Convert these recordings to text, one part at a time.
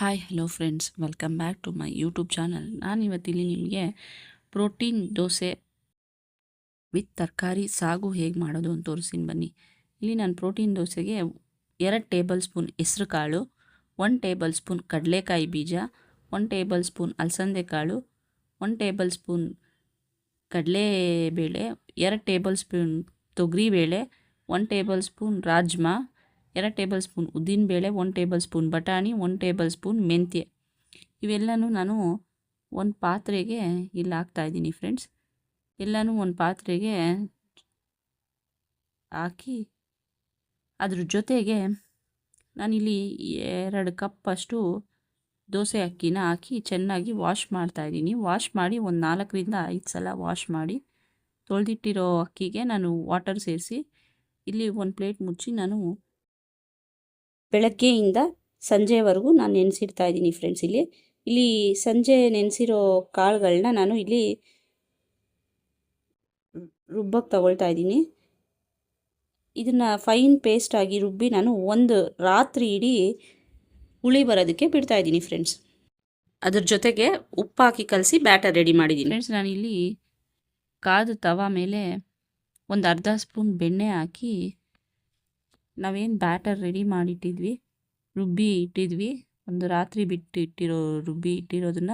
Hi hello friends welcome back to my YouTube channel ನಾನು ಇವತ್ತಿಲ್ಲಿ ನಿಮಗೆ ಪ್ರೋಟೀನ್ ದೋಸೆ ವಿತ್ ತರಕಾರಿ ಸಾಗು ಹೇಗೆ ಮಾಡೋದು ಅಂತ ತೋರಿಸ್ತೀನಿ ಬನ್ನಿ. ಇಲ್ಲಿ ನಾನು ಪ್ರೋಟೀನ್ ದೋಸೆಗೆ ಎರಡು ಟೇಬಲ್ ಸ್ಪೂನ್ ಹೆಸ್ರು ಕಾಳು ಒನ್ ಟೇಬಲ್ ಸ್ಪೂನ್ ಕಡಲೆಕಾಯಿ ಬೀಜ ಒನ್ ಟೇಬಲ್ ಸ್ಪೂನ್ ಅಲಸಂದೆ ಕಾಳು ಒನ್ ಟೇಬಲ್ ಸ್ಪೂನ್ ಕಡಲೆಬೇಳೆ ಎರಡು ಟೇಬಲ್ ಸ್ಪೂನ್ ತೊಗರಿಬೇಳೆ ಒನ್ ಟೇಬಲ್ ಸ್ಪೂನ್ ರಾಜ್ಮಾ ಎರಡು ಟೇಬಲ್ ಸ್ಪೂನ್ ಉದ್ದಿನಬೇಳೆ ಒಂದು ಟೇಬಲ್ ಸ್ಪೂನ್ ಬಟಾಣಿ, ಒಂದು ಟೇಬಲ್ ಸ್ಪೂನ್ ಮೆಂತ್ಯ. ಇವೆಲ್ಲನೂ ನಾನು ಒಂದು ಪಾತ್ರೆಗೆ ಇಲ್ಲಿ ಹಾಕ್ತಾಯಿದ್ದೀನಿ ಫ್ರೆಂಡ್ಸ್. ಎಲ್ಲನೂ ಒಂದು ಪಾತ್ರೆಗೆ ಹಾಕಿ ಅದ್ರ ಜೊತೆಗೆ ನಾನಿಲ್ಲಿ ಎರಡು ಕಪ್ಪಷ್ಟು ದೋಸೆ ಅಕ್ಕಿನ ಹಾಕಿ ಚೆನ್ನಾಗಿ ವಾಶ್ ಮಾಡ್ತಾಯಿದ್ದೀನಿ ವಾಶ್ ಮಾಡಿ ಒಂದು ನಾಲ್ಕರಿಂದ ಐದು ಸಲ ವಾಶ್ ಮಾಡಿ ತೊಳೆದಿಟ್ಟಿರೋ ಅಕ್ಕಿಗೆ ನಾನು ವಾಟರ್ ಸೇರಿಸಿ ಇಲ್ಲಿ ಒಂದು ಪ್ಲೇಟ್ ಮುಚ್ಚಿ ನಾನು ಬೆಳಗ್ಗೆಯಿಂದ ಸಂಜೆವರೆಗೂ ನಾನು ನೆನೆಸಿಡ್ತಾ ಇದ್ದೀನಿ ಫ್ರೆಂಡ್ಸ್ ಇಲ್ಲಿ. ಇಲ್ಲಿ ಸಂಜೆ ನೆನೆಸಿರೋ ಕಾಳುಗಳನ್ನ ನಾನು ಇಲ್ಲಿ ರುಬ್ಬಕ್ಕೆ ತಗೊಳ್ತಾ ಇದ್ದೀನಿ. ಇದನ್ನು ಫೈನ್ ಪೇಸ್ಟ್ ಆಗಿ ರುಬ್ಬಿ ನಾನು ಒಂದು ರಾತ್ರಿ ಇಡೀ ಹುಳಿ ಬರೋದಕ್ಕೆ ಬಿಡ್ತಾ ಇದ್ದೀನಿ ಫ್ರೆಂಡ್ಸ್ ಅದ್ರ ಜೊತೆಗೆ ಉಪ್ಪು ಹಾಕಿ ಕಲಸಿ ಬ್ಯಾಟರ್ ರೆಡಿ ಮಾಡಿದ್ದೀನಿ. ಫ್ರೆಂಡ್ಸ್ ನಾನಿಲ್ಲಿ ಕಾದು ತವ ಮೇಲೆ ಒಂದು ಅರ್ಧ ಸ್ಪೂನ್ ಬೆಣ್ಣೆ ಹಾಕಿ ನಾವೇನು ಬ್ಯಾಟರ್ ರೆಡಿ ಮಾಡಿಟ್ಟಿದ್ವಿ, ರುಬ್ಬಿ ಇಟ್ಟಿದ್ವಿ, ಒಂದು ರಾತ್ರಿ ಬಿಟ್ಟು ಇಟ್ಟಿರೋ ರುಬ್ಬಿ ಇಟ್ಟಿರೋದನ್ನ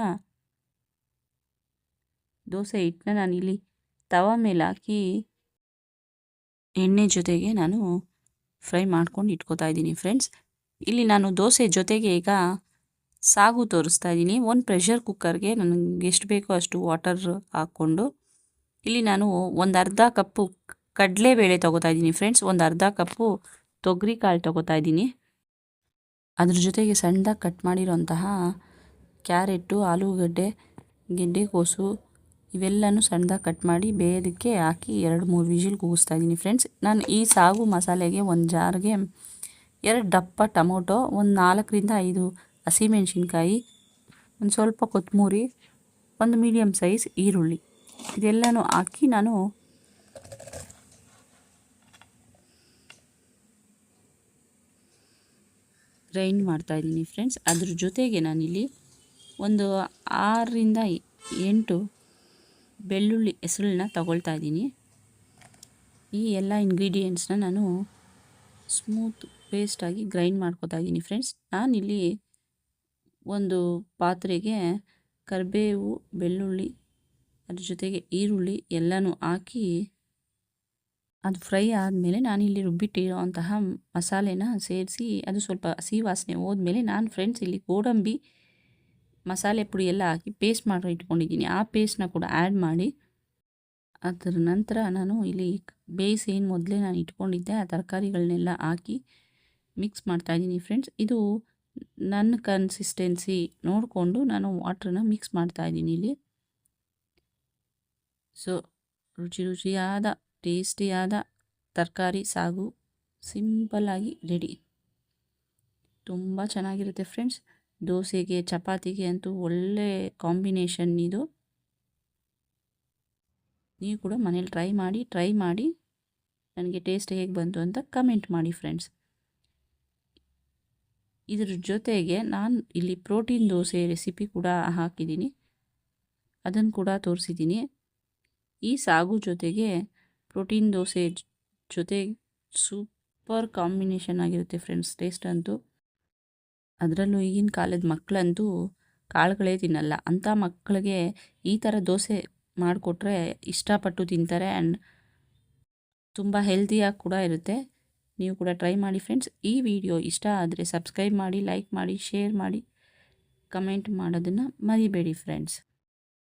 ದೋಸೆ ಹಿಟ್ಟನ್ನ ಇಲ್ಲಿ ತವ ಮೇಲೆ ಹಾಕಿ ಎಣ್ಣೆ ಜೊತೆಗೆ ನಾನು ಫ್ರೈ ಮಾಡ್ಕೊಂಡು ಇಟ್ಕೋತಾ ಇದ್ದೀನಿ ಫ್ರೆಂಡ್ಸ್. ಇಲ್ಲಿ ನಾನು ದೋಸೆ ಜೊತೆಗೆ ಈಗ ಸಾಗು ತೋರಿಸ್ತಾ ಇದ್ದೀನಿ. ಒಂದು ಪ್ರೆಷರ್ ಕುಕ್ಕರ್ಗೆ ನನಗೆ ಎಷ್ಟು ಬೇಕೋ ಅಷ್ಟು ವಾಟರ್ ಹಾಕ್ಕೊಂಡು ಇಲ್ಲಿ ನಾನು ಒಂದು ಅರ್ಧ ಕಪ್ಪು ಕಡಲೆಬೇಳೆ ತೊಗೋತಾ ಇದ್ದೀನಿ ಫ್ರೆಂಡ್ಸ್. ಒಂದು ಅರ್ಧ ಕಪ್ಪು ತೊಗರಿ ಕಾಳು ತೊಗೋತಾ ಇದ್ದೀನಿ. ಅದ್ರ ಜೊತೆಗೆ ಸಣ್ಣದಾಗಿ ಕಟ್ ಮಾಡಿರೋಂತಹ ಕ್ಯಾರೆಟು, ಆಲೂಗಡ್ಡೆ ಗೆಡ್ಡೆಕೋಸು ಇವೆಲ್ಲನೂ ಸಣ್ಣದಾಗಿ ಕಟ್ ಮಾಡಿ ಬೇಯೋದಕ್ಕೆ ಹಾಕಿ ಎರಡು, ಮೂರು ವಿಜಿಲ್ ಕೂಗಿಸ್ತಾ ಇದ್ದೀನಿ ಫ್ರೆಂಡ್ಸ್ ನಾನು ಈ ಸಾಗು ಮಸಾಲೆಗೆ ಒಂದು ಜಾರ್ಗೆ ಎರಡು ದಪ್ಪ ಟೊಮೊಟೊ, ಒಂದು ನಾಲ್ಕರಿಂದ ಐದು ಹಸಿಮೆಣ್ಸಿನ್ಕಾಯಿ, ಒಂದು ಸ್ವಲ್ಪ ಕೊತ್ತಂಬರಿ ಒಂದು ಮೀಡಿಯಮ್ ಸೈಜ್ ಈರುಳ್ಳಿ. ಇದೆಲ್ಲನೂ ಹಾಕಿ ನಾನು ಗ್ರೈಂಡ್ ಮಾಡ್ತಾಯಿದ್ದೀನಿ ಫ್ರೆಂಡ್ಸ್ ಅದ್ರ ಜೊತೆಗೆ ನಾನಿಲ್ಲಿ ಒಂದು ಆರರಿಂದ ಎಂಟು ಬೆಳ್ಳುಳ್ಳಿ ಹೆಸರುಳ್ಳಿನ ತಗೊಳ್ತಾ ಇದ್ದೀನಿ. ಈ ಎಲ್ಲ ಇಂಗ್ರೀಡಿಯೆಂಟ್ಸ್ನ ನಾನು ಸ್ಮೂತ್ ಪೇಸ್ಟಾಗಿ ಗ್ರೈಂಡ್ ಮಾಡ್ಕೋತಾ ಇದ್ದೀನಿ ಫ್ರೆಂಡ್ಸ್ ನಾನಿಲ್ಲಿ ಒಂದು ಪಾತ್ರೆಗೆ ಕರಿಬೇವು, ಬೆಳ್ಳುಳ್ಳಿ, ಅದ್ರ ಜೊತೆಗೆ ಈರುಳ್ಳಿ ಎಲ್ಲನೂ ಹಾಕಿ ಅದು ಫ್ರೈ ಆದಮೇಲೆ ನಾನಿಲ್ಲಿ ರುಬ್ಬಿಟ್ಟಿರೋ ಅಂತಹ ಮಸಾಲೆನ ಸೇರಿಸಿ ಅದು ಸ್ವಲ್ಪ ಹಸಿ ವಾಸನೆ ಹೋದ್ಮೇಲೆ ನಾನು ಫ್ರೆಂಡ್ಸ್ ಇಲ್ಲಿ ಗೋಡಂಬಿ ಮಸಾಲೆ ಪುಡಿ ಎಲ್ಲ ಹಾಕಿ ಪೇಸ್ಟ್ ಮಾಡಿ ಇಟ್ಕೊಂಡಿದ್ದೀನಿ. ಆ ಪೇಸ್ಟ್ನ ಕೂಡ ಆ್ಯಡ್ ಮಾಡಿ ಅದರ ನಂತರ ನಾನು ಇಲ್ಲಿ ಬೇಯಿಸಿ ಏನು ಮೊದಲೇ ನಾನು ಇಟ್ಕೊಂಡಿದ್ದೆ ಆ ತರಕಾರಿಗಳನ್ನೆಲ್ಲ ಹಾಕಿ ಮಿಕ್ಸ್ ಮಾಡ್ತಾಯಿದ್ದೀನಿ ಫ್ರೆಂಡ್ಸ್ ಇದು ನನ್ನ ಕನ್ಸಿಸ್ಟೆನ್ಸಿ ನೋಡಿಕೊಂಡು ನಾನು ವಾಟ್ರನ್ನ ಮಿಕ್ಸ್ ಮಾಡ್ತಾಯಿದ್ದೀನಿ ಇಲ್ಲಿ. ಸೊ ರುಚಿ ರುಚಿಯಾದ ಟೇಸ್ಟಿಯಾದ ತರಕಾರಿ ಸಾಗು ಸಿಂಪಲ್ಲಾಗಿ ರೆಡಿ. ತುಂಬ ಚೆನ್ನಾಗಿರುತ್ತೆ ಫ್ರೆಂಡ್ಸ್. ದೋಸೆಗೆ, ಚಪಾತಿಗೆ ಅಂತೂ ಒಳ್ಳೆ ಕಾಂಬಿನೇಷನ್ ಇದು. ನೀವು ಕೂಡ ಮನೇಲಿ ಟ್ರೈ ಮಾಡಿ ಟ್ರೈ ಮಾಡಿ. ನನಗೆ ಟೇಸ್ಟ್ ಹೇಗೆ ಬಂತು ಅಂತ ಕಮೆಂಟ್ ಮಾಡಿ ಫ್ರೆಂಡ್ಸ್. ಇದ್ರ ಜೊತೆಗೆ ನಾನು ಇಲ್ಲಿ ಪ್ರೋಟೀನ್ ದೋಸೆ ರೆಸಿಪಿ ಕೂಡ ಹಾಕಿದ್ದೀನಿ. ಅದನ್ನು ಕೂಡ ತೋರಿಸಿದ್ದೀನಿ. ಈ ಸಾಗು ಜೊತೆಗೆ ಪ್ರೋಟೀನ್ ದೋಸೆ ಜೊತೆ ಸೂಪರ್ ಕಾಂಬಿನೇಷನ್ ಆಗಿರುತ್ತೆ ಫ್ರೆಂಡ್ಸ್, ಟೇಸ್ಟ್ ಅಂತೂ. ಅದರಲ್ಲೂ ಈಗಿನ ಕಾಲದ ಮಕ್ಕಳಂತೂ ಕಾಳುಗಳೇ ತಿನ್ನಲ್ಲ. ಅಂಥ ಮಕ್ಕಳಿಗೆ ಈ ಥರ ದೋಸೆ ಮಾಡಿಕೊಟ್ರೆ ಇಷ್ಟಪಟ್ಟು ತಿಂತಾರೆ ಆ್ಯಂಡ್ ತುಂಬ ಹೆಲ್ದಿಯಾಗಿ ಕೂಡ ಇರುತ್ತೆ. ನೀವು ಕೂಡ ಟ್ರೈ ಮಾಡಿ ಫ್ರೆಂಡ್ಸ್. ಈ ವಿಡಿಯೋ ಇಷ್ಟ ಆದರೆ ಸಬ್ಸ್ಕ್ರೈಬ್ ಮಾಡಿ, ಲೈಕ್ ಮಾಡಿ, ಶೇರ್ ಮಾಡಿ, ಕಮೆಂಟ್ ಮಾಡೋದನ್ನು ಮರಿಬೇಡಿ ಫ್ರೆಂಡ್ಸ್.